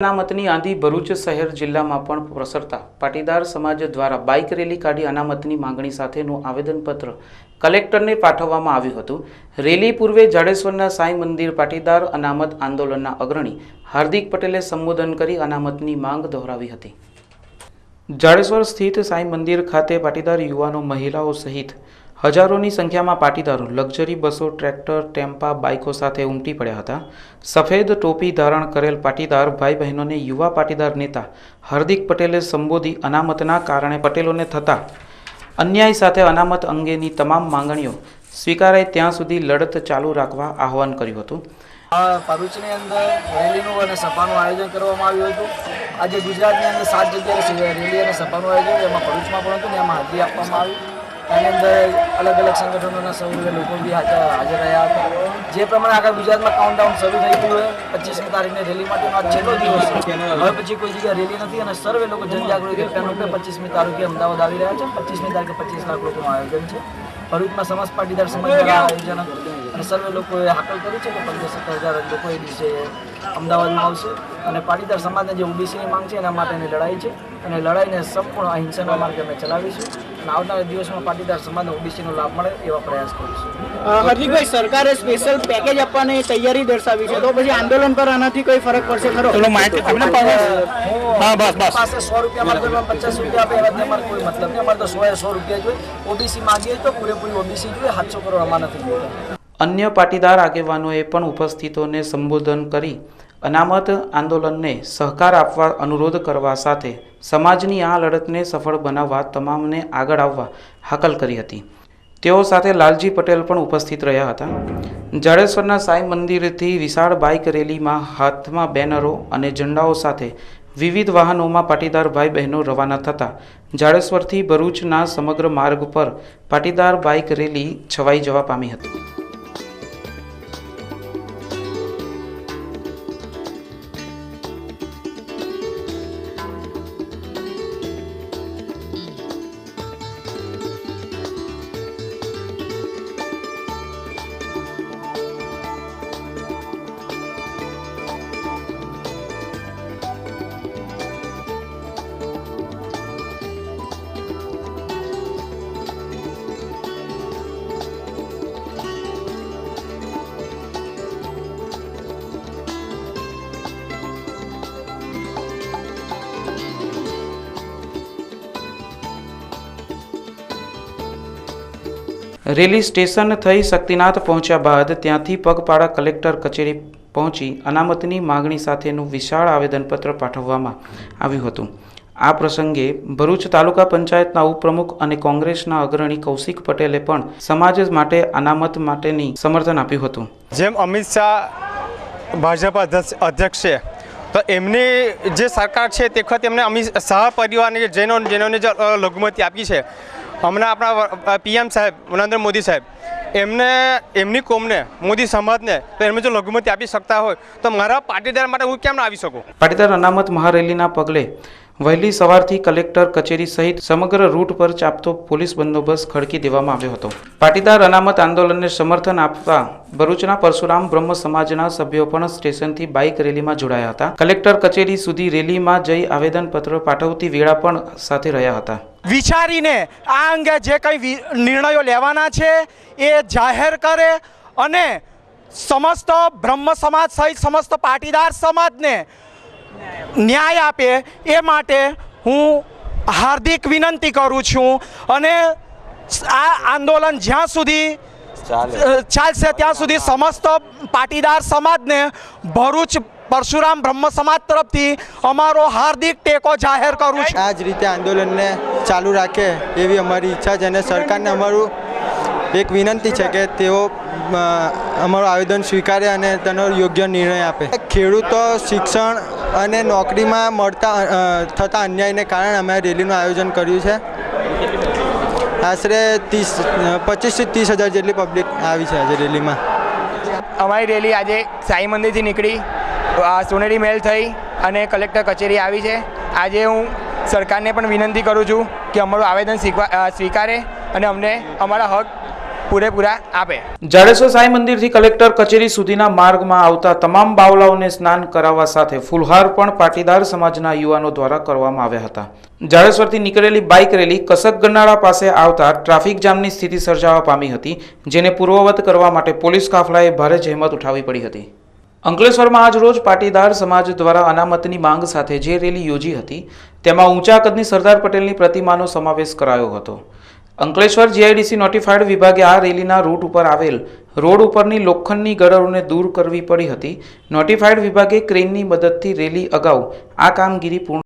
અનામતની આંધી ભરૂચ શહેર જિલ્લામાં પણ પ્રસરતા. પાટીદાર સમાજ દ્વારા બાઇક રેલી કાઢી અનામતની માંગણી સાથેનું આવેદનપત્ર કલેક્ટરને પાઠવવામાં આવ્યું હતું. રેલી પૂર્વે જાડેશ્વરના સાંઈ મંદિર પાટીદાર અનામત આંદોલનના અગ્રણી હાર્દિક પટેલે સંબોધન કરી અનામતની માંગ દોહરાવી હતી. જાડેશ્વર સ્થિત સાંઈ મંદિર ખાતે પાટીદાર યુવાનો, મહિલાઓ સહિત હજારોની સંખ્યામાં પાટીદારો લક્ઝરી બસો, ટ્રેક્ટર, ટેમ્પા, બાઇકો સાથે ઉમટી પડ્યા હતા. સફેદ ટોપી ધારણ કરેલ પાટીદાર ભાઈ બહેનોને યુવા પાટીદાર નેતા હાર્દિક પટેલે સંબોધી અનામતના કારણે પટેલોને થતા અન્યાય સાથે અનામત અંગેની તમામ માંગણીઓ સ્વીકારાય ત્યાં સુધી લડત ચાલુ રાખવા આહવાન કર્યું હતું. ભરૂચની અંદર રેલીનું અને સભાનું આયોજન કરવામાં આવ્યું હતું. આજે ગુજરાતની અંદર સાત જગ્યાએ રેલી અને સભાનું આયોજન એમાં ભરૂચમાં પણ હતું ને એમાં હાજરી આપવામાં આવી. એની અંદર અલગ અલગ સંગઠનોના સૌ લોકો બી હાજર રહ્યા હતા. જે પ્રમાણે આખા ગુજરાતમાં કાઉન્ટડાઉન શરૂ થઈ ગયું હોય પચીસમી તારીખની રેલી માટેનો આ છેલ્લો દિવસ છે. હવે પછી કોઈ જગ્યાએ રેલી નથી અને સર્વે લોકો જનજાગૃતિ અનુરૂપે પચીસમી તારીખે અમદાવાદ આવી રહ્યા છે પચીસમી તારીખે પચીસ લાખ લોકોનું આયોજન છે. ભરૂચમાં સમાજ પાટીદાર સમાજ દ્વારા આયોજન અને સર્વે લોકોએ હાકલ કરી છે કે પંદર સત્તર હજાર લોકો એ દિવસે અમદાવાદમાં આવશે. અને પાટીદાર સમાજને જે ઓબીસીની માંગ છે એના માટેની લડાઈ છે. અને લડાઈને સંપૂર્ણ અહિંસાના માર્ગે અમે ચલાવીશું. અને આવનારા દિવસમાં પાટીદાર સમાજને ઓબીસીનો લાભ મળે એવા પ્રયાસ કરીશું. અ, સરકારે સ્પેશિયલ પેકેજ આપવાની તૈયારી દર્શાવી છે. તો પછી આંદોલન પર આનાથી કોઈ ફરક પડશે ખરો? હા બસ બસ. પાસે સો રૂપિયા મારે પચાસ રૂપિયા આપે એવા અમારે કોઈ મતલબ નહીં. અમારે તો સો એ સો રૂપિયા જોઈએ. ઓબીસી માંગીએ તો પૂરેપૂરી ઓબીસી જોઈએ. સાતસો કરોડ અમારા નથી અન્ય પાટીદાર આગેવાનોએ પણ ઉપસ્થિતોને સંબોધન કરી અનામત આંદોલનને સહકાર આપવા અનુરોધ કરવા સાથે સમાજની આ લડતને સફળ બનાવવા તમામને આગળ આવવા હાકલ કરી હતી. તેઓ સાથે લાલજી પટેલ પણ ઉપસ્થિત રહ્યા હતા. જાડેશ્વરના સાંઈ મંદિરથી વિશાળ બાઇક રેલીમાં હાથમાં બેનરો અને ઝંડાઓ સાથે વિવિધ વાહનોમાં પાટીદાર ભાઈ બહેનો રવાના થતા જાડેશ્વરથી ભરૂચના સમગ્ર માર્ગ પર પાટીદાર બાઇક રેલી છવાઈ જવા પામી હતી. રેલી સ્ટેશન થઈ શક્તિનાથ પહોંચ્યા બાદ ત્યાંથી પગપાળા કલેક્ટર કચેરી પહોંચી અનામતની માગણી સાથેનું વિશાળ આવેદનપત્ર પાઠવવામાં આવ્યું હતું. આ પ્રસંગે ભરૂચ તાલુકા પંચાયતના ઉપપ્રમુખ અને કોંગ્રેસના અગ્રણી કૌશિક પટેલે પણ સમાજ માટે અનામત માટેની સમર્થન આપ્યું હતું. જેમ અમિત શાહ ભાજપ અધ્યક્ષ છે, તો એમની જે સરકાર છે તે વખતે એમને અમિત શાહ પરિવારને જેનો જેનોને જે લઘુમતી આપી છે હમણાં આપણા પીએમ સાહેબ, નરેન્દ્ર મોદી સાહેબ, એમને, એમની કોમને, મોદી સમાજને, તો એમને જો લઘુમતી આપી શકતા હોય, તો મારા પાટીદાર માટે હું કેમ આવી શકું? પાટીદાર અનામત મહારેલીના પગલે વહેલી સવારથી કલેક્ટર કચેરી સહિત સમગ્ર રૂટ પર ચાપતો પોલીસ બંદોબસ્ત ખડકી દેવામાં આવ્યો હતો. પાટીદાર અનામત આંદોલનને સમર્થન આપવા ભરૂચના પરશુરામ બ્રહ્મ સમાજના સભ્યો પણ સ્ટેશનથી બાઇક રેલીમાં જોડાયા હતા. કલેક્ટર કચેરી સુધી રેલીમાં જઈ આવેદનપત્ર પાઠવતી વેળા પણ સાથે રહ્યા હતા. વિચારીને આ અંગે જે કંઈ વિ- નિર્ણયો લેવાના છે એ જાહેર કરે અને સમસ્ત બ્રહ્મ સમાજ સહિત સમસ્ત પાટીદાર સમાજને ન્યાય આપે એ માટે હું હાર્દિક વિનંતી કરું છું અને આ આંદોલન જ્યાં સુધી ચાલશે ત્યાં સુધી સમસ્ત પાટીદાર સમાજને ભરૂચ પરશુરામ બ્રહ્મ સમાજ તરફથી અમારો હાર્દિક ટેકો જાહેર કરું છું. આ જ રીતે આંદોલનને ચાલુ રાખે એવી અમારી ઈચ્છા છે અને સરકારને અમારું એક વિનંતી છે કે તેઓ અમારું આવેદન સ્વીકારે અને તેનો યોગ્ય નિર્ણય આપે. ખેડૂતો શિક્ષણ અને નોકરીમાં મળતા થતા અન્યાયને કારણે અમે રેલીનું આયોજન કર્યું છે. આશરે ત્રીસ પચીસથી ત્રીસ હજાર જેટલી પબ્લિક આવી છે આજે રેલીમાં. અમારી રેલી આજે સાંઈ મંદિરથી નીકળી. સોનેરી મેલ થઈ અને કલેક્ટર કચેરી આવી છે. આજે હું સરકારને પણ વિનંતી કરું છું કે અમારું આવેદન સ્વીકા- સ્વીકારે અને અમને અમારા હક પૂરેપૂરા આપે. જાડેશ્વર સાંઈ મંદિરથી કલેક્ટર કચેરી સુધીના માર્ગમાં આવતા તમામ બાવલાઓને સ્નાન કરાવવા સાથે ફુલહાર પણ પાટીદાર સમાજના યુવાનો દ્વારા કરવામાં આવ્યા હતા. જાડેશ્વરથી નીકળેલી બાઇક રેલી કસક ગન્નાળા પાસે આવતા ટ્રાફિક જામની સ્થિતિ સર્જાવા પામી હતી, જેને પૂર્વવત કરવા માટે પોલીસ કાફલાએ ભારે જહેમત ઉઠાવી પડી હતી. અંકલેશ્વરમાં આજ રોજ પાટીદાર સમાજ દ્વારા અનામતની માંગ સાથે જે રેલી યોજી હતી, તેમાં ઊંચા કદની સરદાર પટેલની પ્રતિમાનો સમાવેશ કરાયો હતો. અંકલેશ્વર જીઆઈડીસી નોટિફાઈડ વિભાગે આ રેલીના રૂટ ઉપર આવેલ રોડ ઉપરની લોખંડની ગડરોને દૂર કરવી પડી હતી. નોટિફાઈડ વિભાગે ક્રેનની મદદથી રેલી અગાઉ આ કામગીરી પૂર્ણ